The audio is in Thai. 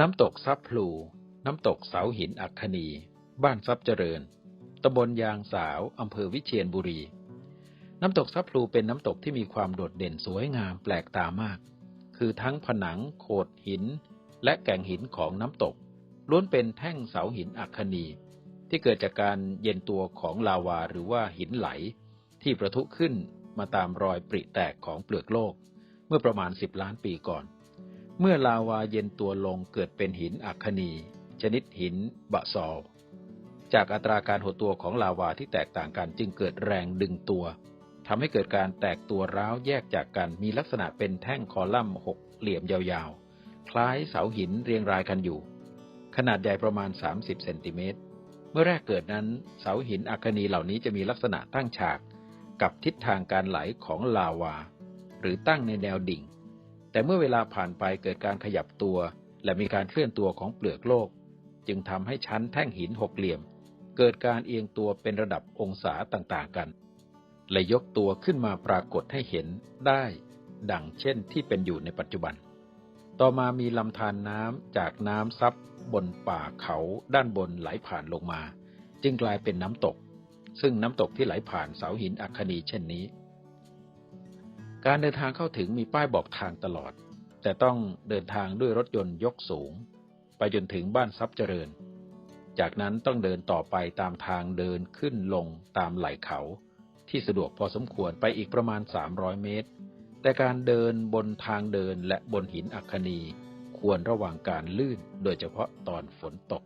น้ำตกซับพลู น้ำตกเสาหินอัคคณีบ้านซับเจริญ ตำบลยางสาว อำเภอวิเชียรบุรี น้ำตกซับพลูเป็นน้ำตกที่มีความโดดเด่นสวยงามแปลกตามาก คือทั้งผนัง โขดหิน และแก่งหินของน้ำตก ล้วนเป็นแท่งเสาหินอัคคณีที่เกิดจากการเย็นตัวของลาวาหรือว่าหินไหล ที่ประทุขึ้นมาตามรอยปริแตกของเปลือกโลก เมื่อประมาณ 10 ล้านปีก่อน เมื่อลาวาเย็นตัวลงเกิดเป็นหินอัคคณีชนิดหินบะซอลจากอัตราการหดตัวของลาวาที่แตกต่างกันจึงเกิดแรงดึงตัวทำให้เกิดการแตกตัวร้าวแยกจากกันมีลักษณะเป็นแท่งคอลัมน์หกเหลี่ยมยาวๆ คล้ายเสาหินเรียงรายกันอยู่ ขนาดใหญ่ประมาณ 30 เซนติเมตร เมื่อแรกเกิดนั้นเสาหินอัคคณีเหล่านี้จะมีลักษณะตั้งฉากกับทิศทางการไหลของลาวา หรือตั้งในแนวดิ่ง แต่เมื่อเวลาผ่านไปเกิดการขยับตัว และมีการเคลื่อนตัวของเปลือกโลก จึงทำให้ชั้นแท่งหินหกเหลี่ยม เกิดการเอียงตัวเป็นระดับองศาต่างๆกัน และยกตัวขึ้นมาปรากฏให้เห็นได้ดังเช่นที่เป็นอยู่ในปัจจุบัน ต่อมามีลำธารน้ำจากน้ำซับบนป่าเขาด้านบนไหลผ่านลงมา จึงกลายเป็นน้ำตก ซึ่งน้ำตกที่ไหลผ่านเสาหินอัคคณีเช่นนี้ การเดินทางเข้าถึงมีป้ายบอกทางตลอด แต่ต้องเดินทางด้วยรถยนต์ยกสูง ไปจนถึงบ้านทรัพย์เจริญ จากนั้นต้องเดินต่อไปตามทางเดินขึ้นลงตามไหล่เขา ที่สะดวกพอสมควรไปอีกประมาณ 300 เมตร แต่การเดินบนทางเดินและบนหินอัคคณีควรระวังการลื่นโดยเฉพาะตอนฝนตก